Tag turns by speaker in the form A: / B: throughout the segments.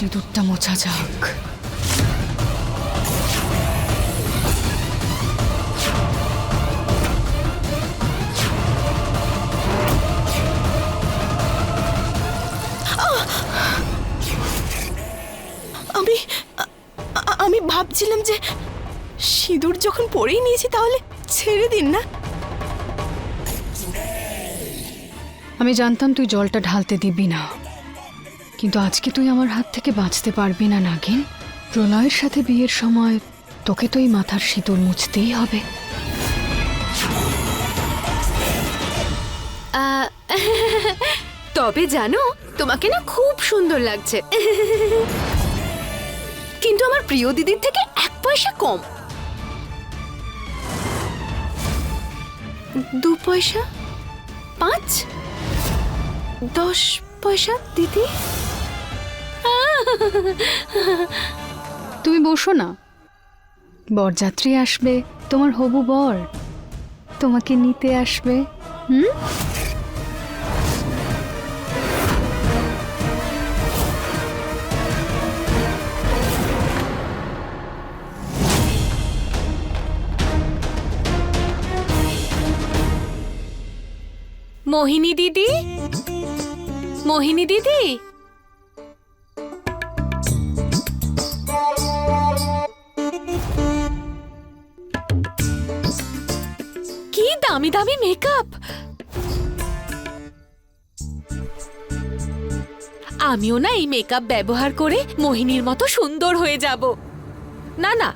A: সিঁদুরটা মোছা যাক।
B: আমি আমি ভাবছিলাম যে সিঁদুর যখন পরেই নিয়েছি তাহলে ছেড়ে দিন না।
A: আমি জানতাম তুই জলটা ঢালতে দিবি না। কিন্তু আজকে তুই আমার হাত থেকে বাঁচতে পারবি না, নাগিন। প্রলয়ের সাথে বিয়ের সময় তোকে তো এই মাথার সিঁদুর মুছতেই হবে।
C: তবে জানো, তোমাকে না খুব সুন্দর লাগছে। কিন্তু আমার প্রিয় দিদির থেকে এক পয়সা কম। দু পয়সা? পাঁচ? দশ পয়সা, দিদি?
A: তুমি বসো না। বরযাত্রী আসবে, তোমার হবু বর। তোমাকে নিতে আসবে, হুম?
C: মোহিনী দিদি? মোহিনী দিদি? আমিও না এই মেকআপ ব্যবহার করে মোহিনীর মতো সুন্দর হয়ে যাব। না না,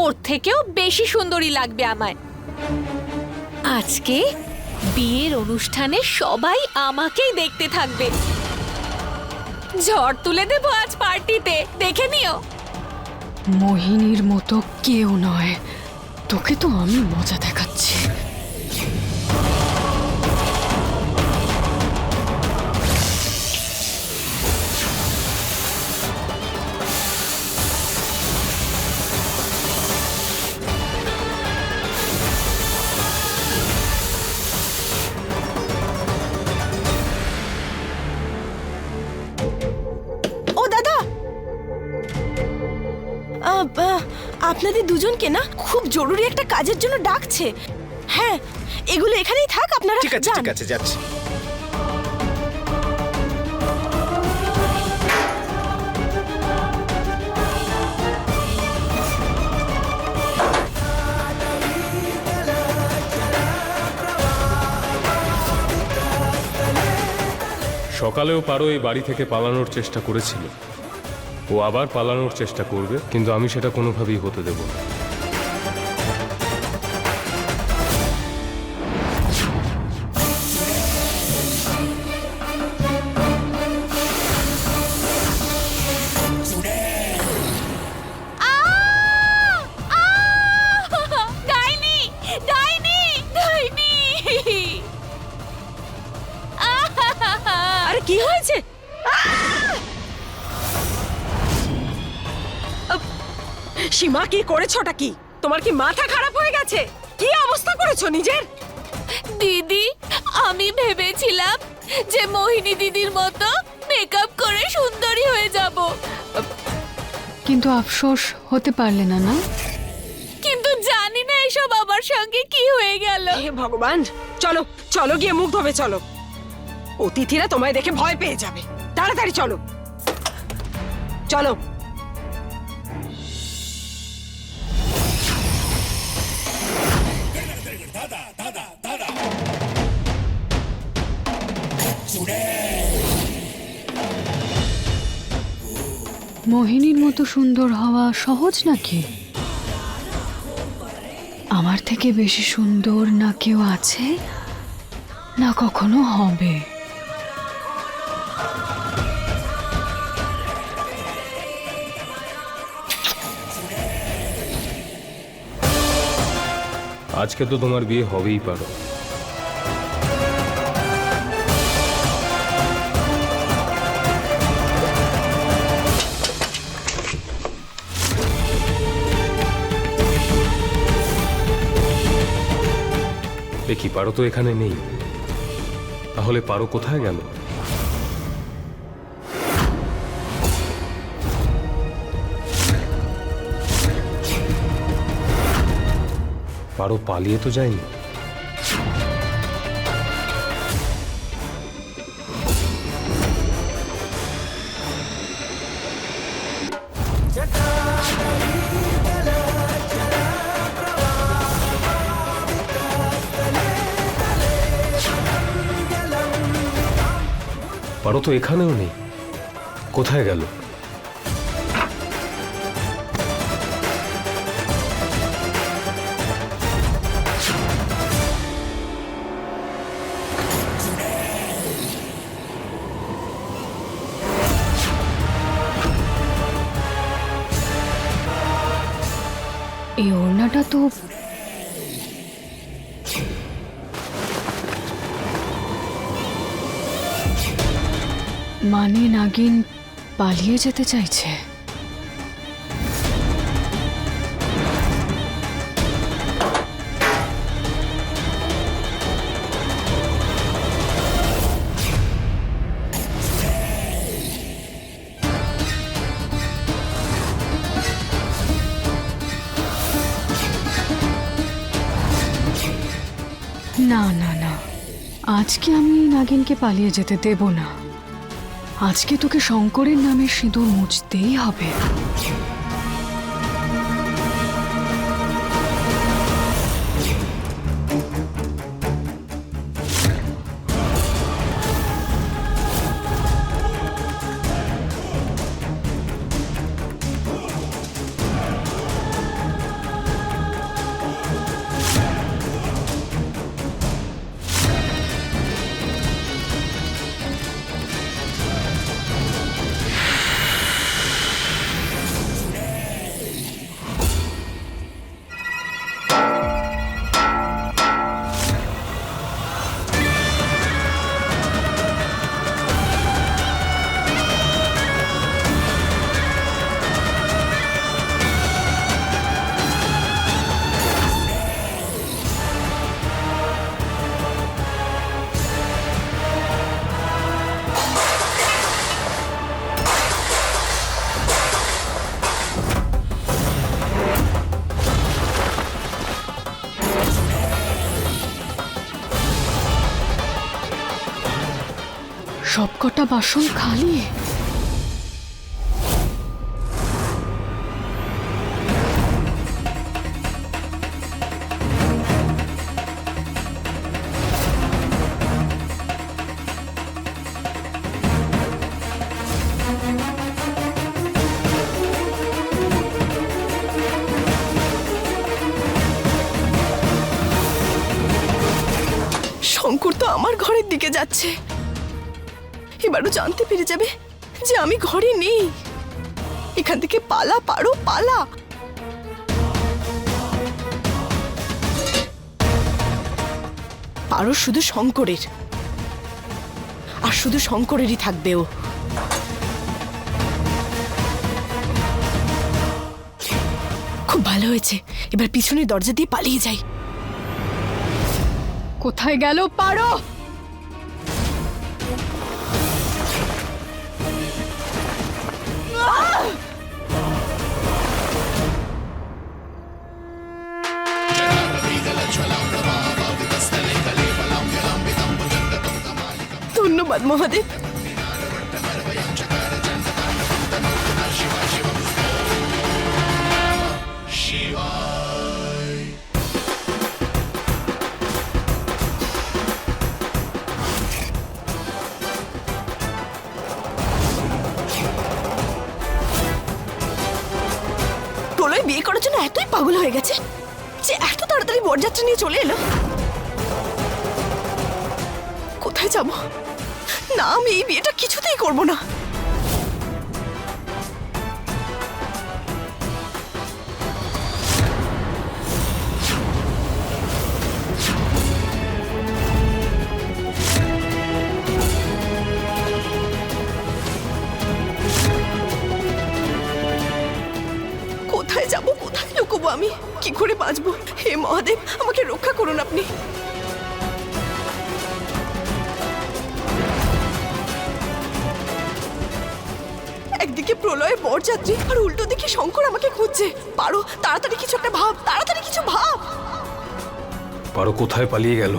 C: ওর থেকেও বেশি সুন্দরী লাগবে আমায়। আজকে বিয়ের অনুষ্ঠানে সবাই আমাকেই দেখতে থাকবে। ঝড় তুলে দেবো আজ পার্টিতে, দেখে নিও।
A: মোহিনীর মতো কেউ নয়। তোকে তো আমি মজা দেখাচ্ছি।
B: আপনাদের দুজনকে না খুব জরুরি একটা কাজের জন্য ডাকছে। হ্যাঁ এগুলো এখানেই থাক আপনারা
D: ঠিক আছে ঠিক আছে যাচ্ছি।
E: সকালেও পারো এই বাড়ি থেকে পালানোর চেষ্টা করেছিল। ও আবার পালানোর চেষ্টা করবে কিন্তু আমি সেটা কোনোভাবেই হতে দেব না।
B: কি করেছোটা কি? তোমার কি মাথা খারাপ হয়ে গেছে? কি অবস্থা করেছ নিজের?
C: দিদি আমি ভেবেছিলাম যে মোহিনী দিদির মতো মেকআপ করে সুন্দরী হয়ে যাব।
A: কিন্তু আফসোস হতে পারলে না না?
C: কিন্তু জানি না এসব আমার সঙ্গে কি হয়ে গেল।
B: হে ভগবান চলো চলো গিয়ে মুখ ধোবে চলো। অতিথিরা তোমায় দেখে ভয় পেয়ে যাবে। তাড়াতাড়ি চলো। চলো।
A: মোহিনীর মতো সুন্দর হওয়া সহজ নাকি? আমার থেকে বেশি সুন্দর না কেউ আছে? না কখনো হবে।
E: আজকে তো তোমার বিয়ে হবেই পারো। এ কি পারো তো এখানে নেই? তাহলে পারো কোথায় গেল? পারো পালিয়ে তো যায়নি। পারো তো এখানেও নেই। কোথায় গেল?
A: এই ওড়নাটা তো মানে নাগিন পালিয়ে যেতে চাইছে। না না না। আজকে আমি নাগিনকে পালিয়ে যেতে দেব না। আজকে তোকে শঙ্করের নামে সিঁদুর মুছতেই হবে। সবকটা বাসন খালি।
D: শঙ্কর তো আমার ঘরের দিকে যাচ্ছে। এবারও জানতে পেরে যাবে যে আমি ঘরে নেই। এখান থেকে পালা, পারো পালা। পারো শুধু শঙ্করের। আর শুধু শঙ্করেরই থাকবে ও। খুব ভালো হয়েছে। এবার পিছনের দরজা দিয়ে পালিয়ে যাই।
A: কোথায় গেল? পারো!
D: ধন্যবাদ মহাদেব প্রলয় বিয়ে করার জন্য এতই পাগল হয়ে গেছে যে এত তাড়াতাড়ি বরযাত্রা নিয়ে চলে এলো। কোথায় যাব? না, আমি এই বিয়েটা কিছুতেই করব না। কোথায় যাব, কোথায় লুকোবো আমি? কি করে বাঁচবো? হে মহাদেব, আমাকে রক্ষা করুন আপনি। বরযাত্রী আর উল্টো দিকে শঙ্কর আমাকে খুঁজছে। পারো, তাড়াতাড়ি কিছু একটা ভাব, তাড়াতাড়ি কিছু ভাব।
E: পারো, কোথায় পালিয়ে গেল?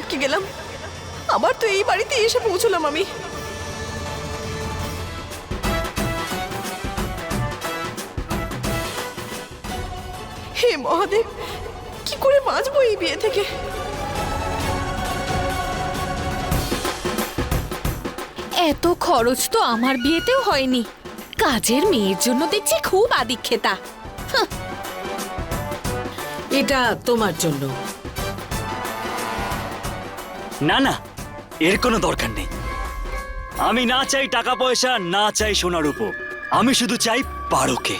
D: আটকে গেলাম। আবার তো এই বাড়িতে এসে পৌঁছলাম আমি। হে মহাদেব কি করে বাঁচবো এই বিয়ে থেকে?
C: এত খরচ তো আমার বিয়েতেও হয়নি। কাজের মেয়ের জন্য দেখছি খুব আদিক্ষেতা।
B: এটা তোমার জন্য।
F: না না এর কোনো দরকার নেই। আমি না চাই টাকা পয়সা না চাই সোনার উপো আমি শুধু চাই পারোকে।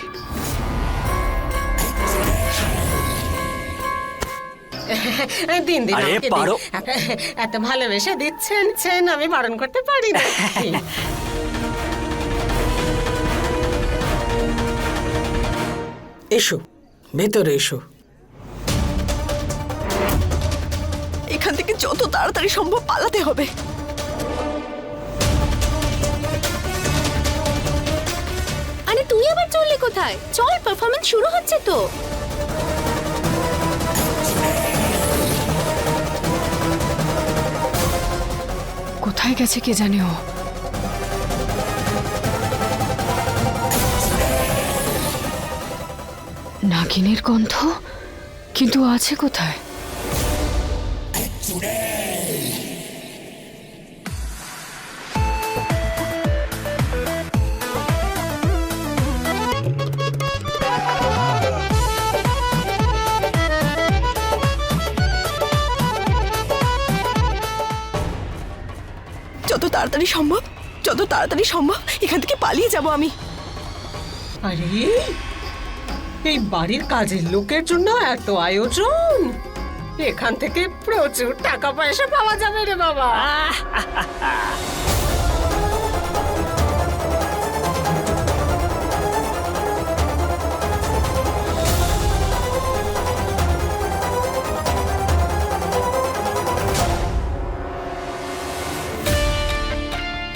G: দিন দিন
F: আরে, পারো।
G: এত ভালোবেসে দিচ্ছেন ছেন আমি বারণ করতে পারি না। এসো ভেতরে এসো।
D: তাড়াতাড়ি সম্ভব পালাতে হবে।
C: আরে তুই আবার চললি কোথায়? চল পারফরমেন্স শুরু হচ্ছে তো।
A: কোথায় গেছে কে জানে ও? নাগিনের গন্ধ? কিন্তু আছে কোথায়?
D: তাড়াতাড়ি সম্ভব? যত তাড়াতাড়ি সম্ভব এখান থেকে পালিয়ে যাব আমি।
G: আরে এই বাড়ির কাজের লোকের জন্য এত আয়োজন? এখান থেকে প্রচুর টাকা পয়সা পাওয়া যাবে রে বাবা।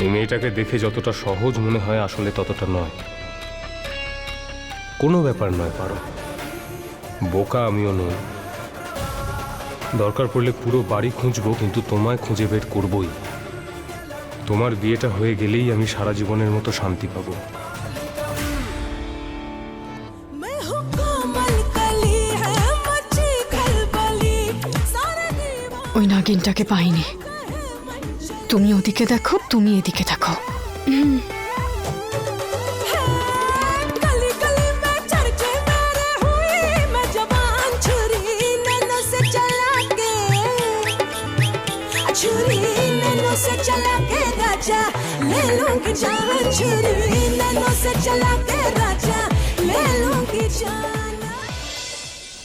E: এই মেয়েটাকে দেখে যতটা সহজ মনে হয় আসলে ততটা নয়। কোনো ব্যাপার নয় পারো। বোকা আমিও নই। দরকার পড়লে পুরো বাড়ি খুঁজবো কিন্তু তোমায় খুঁজে বের করবই। তোমার বিয়েটা হয়ে গেলেই আমি সারা জীবনের মতো শান্তি পাবো।
A: ওই নাগিনটাকে পাইনি। তুমি ওদিকে দেখো তুমি এদিকে দেখো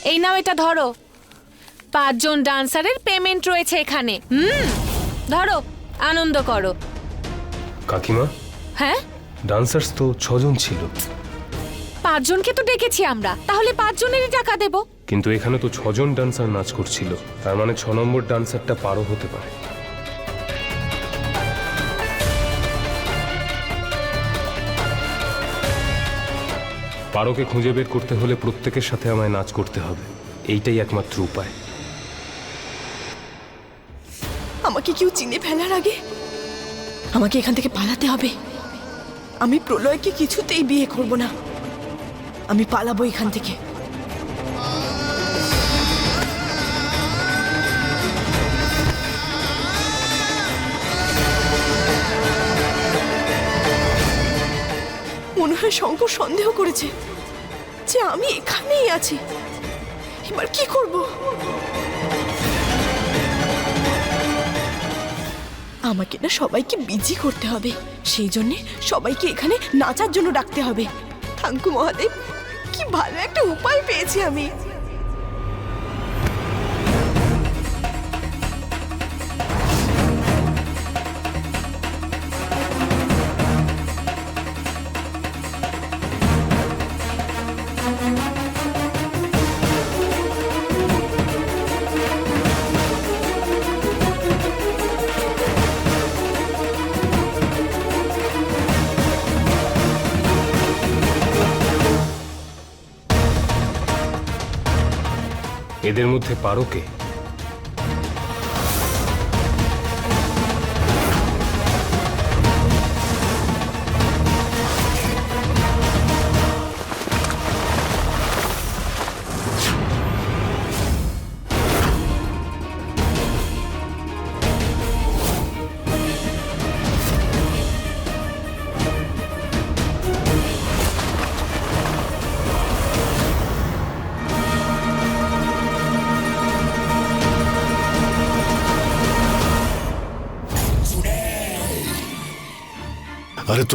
C: এই নাও এটা ধরো। পাঁচজন ডান্সারের পেমেন্ট রয়েছে এখানে। হুম ধরো। আনন্দ করো।
E: কাকিমা?
C: হ্যাঁ?
E: ডান্সার্স তো ছজন ছিল।
C: পাঁচজনকে তো ডেকেছি আমরা তাহলে পাঁচজনেরই টাকা দেবো।
E: কিন্তু এখানে তো ছজন ডান্সার নাচ করছিল তার মানে ছ নম্বর ডান্সারটা পারো হতে পারে। পারোকে খুঁজে বের করতে হলে প্রত্যেকের সাথে আমায় নাচ করতে হবে এইটাই একমাত্র উপায়।
D: আমাকে কেউ চিনে ফেলার আগে আমাকে এখান থেকে পালাতে হবে। আমি প্রলয়কে কিছুতেই বিয়ে করব না। আমি পালাবো এখান থেকে। মনে হয় শঙ্কর সন্দেহ করেছে যে আমি এখানেই আছি। এবার কি করব? আমাকে না সবাইকে বিজি করতে হবে। সেই জন্যে সবাইকে এখানে নাচার জন্য ডাকতে হবে। থাঙ্কু মহাদেব, কি ভালো একটা উপায় পেয়েছি আমি।
E: মধ্যে পারোকে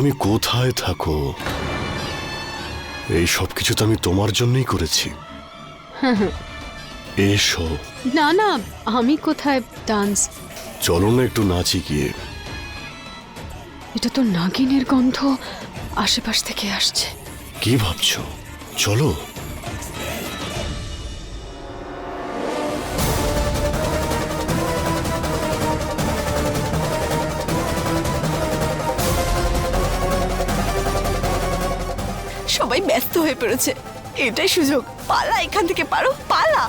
H: তুমি কোথায় থাকো? এই সব কিছু তো আমি তোমার জন্যই করেছি। এসো।
A: না না আমি কোথায় ডান্স?
H: চলো না একটু নাচি গিয়ে।
A: এটা তো নাগিনের গন্ধ আশেপাশ থেকে আসছে।
H: কি ভাবছ? চলো।
D: পড়েছে এটাই সুযোগ। পালা এখান থেকে পারো পালা।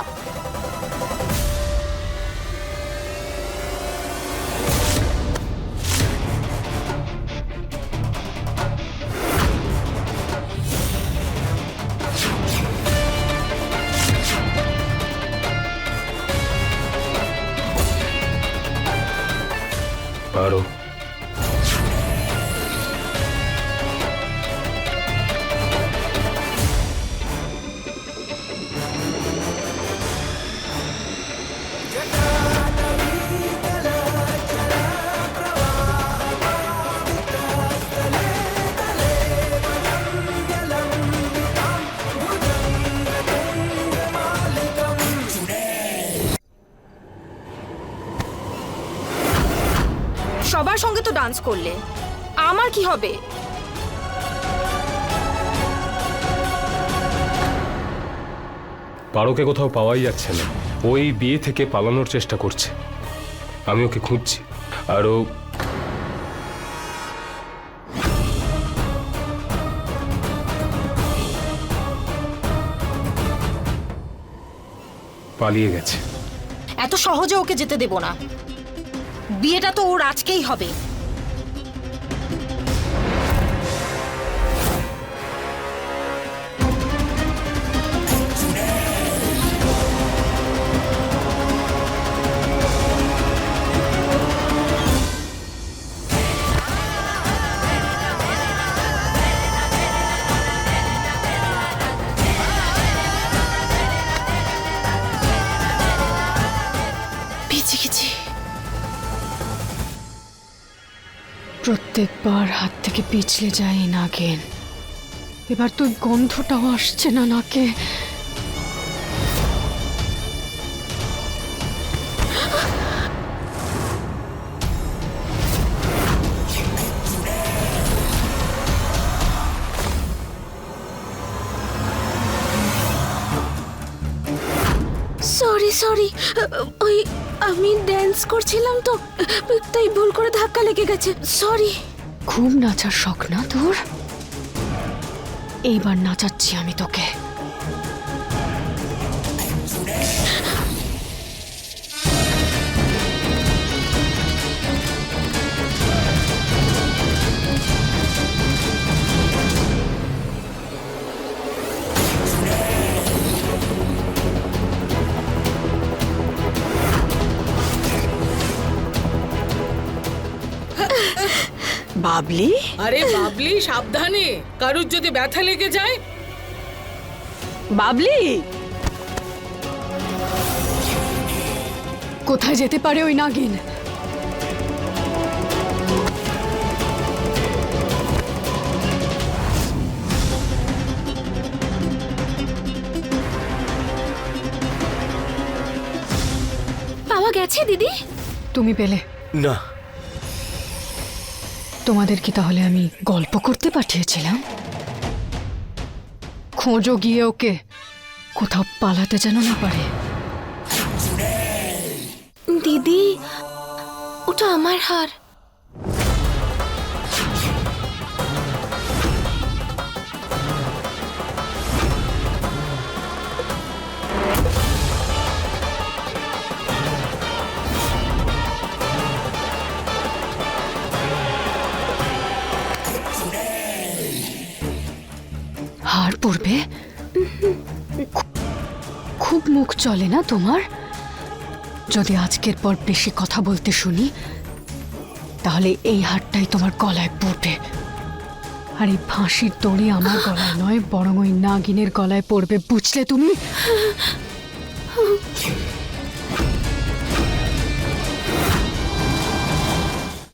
B: করলে? আমার কি হবে?
E: পারোকে কোথাও পাওয়াই যাচ্ছে না। ওই বিয়ে থেকে পালানোর চেষ্টা করছে। আমি ওকে খুঁজছি। আর ও পালিয়ে গেছে।
I: এত সহজে ওকে যেতে দেব না। বিয়েটা তো ওর আজকেই হবে।
A: প্রত্যেকবার হাত থেকে পিছলে যায় নাকেন এবার তো গন্ধটাও আসছে না নাকে।
J: সরি, ওই আমি ড্যান্স করছিলাম তো, তাই ভুল করে ধাক্কা লেগে গেছে, সরি।
A: খুব নাচার শখ না তোর? এইবার নাচাচ্ছি আমি তোকে।
B: বাবলি?
G: আরে বাবলি সাবধানে। কারুর যদি ব্যথা লেগে যায়।
B: বাবলি?
A: কোথায় যেতে পারে ওই নাগিন?
C: পাওয়া গেছে দিদি?
A: তুমি পেলে।
H: না।
A: তোমাদের কি তাহলে আমি গল্প করতে পাঠিয়েছিলাম? খোঁজো গিয়ে ওকে। কোথাও পালাতে যেন না পারে।
C: দিদি, ওটা আমার হার।
A: পড়বে? খুব মুখ চলে না তোমার? যদি আজকের পর বেশি কথা বলতে শুনি, তাহলে এই হারটাই তোমার গলায় পড়বে। আর এই ফাঁসির দড়ি আমার গলায় নয়, বরং ওই নাগিনের গলায় পড়বে, বুঝলে তুমি?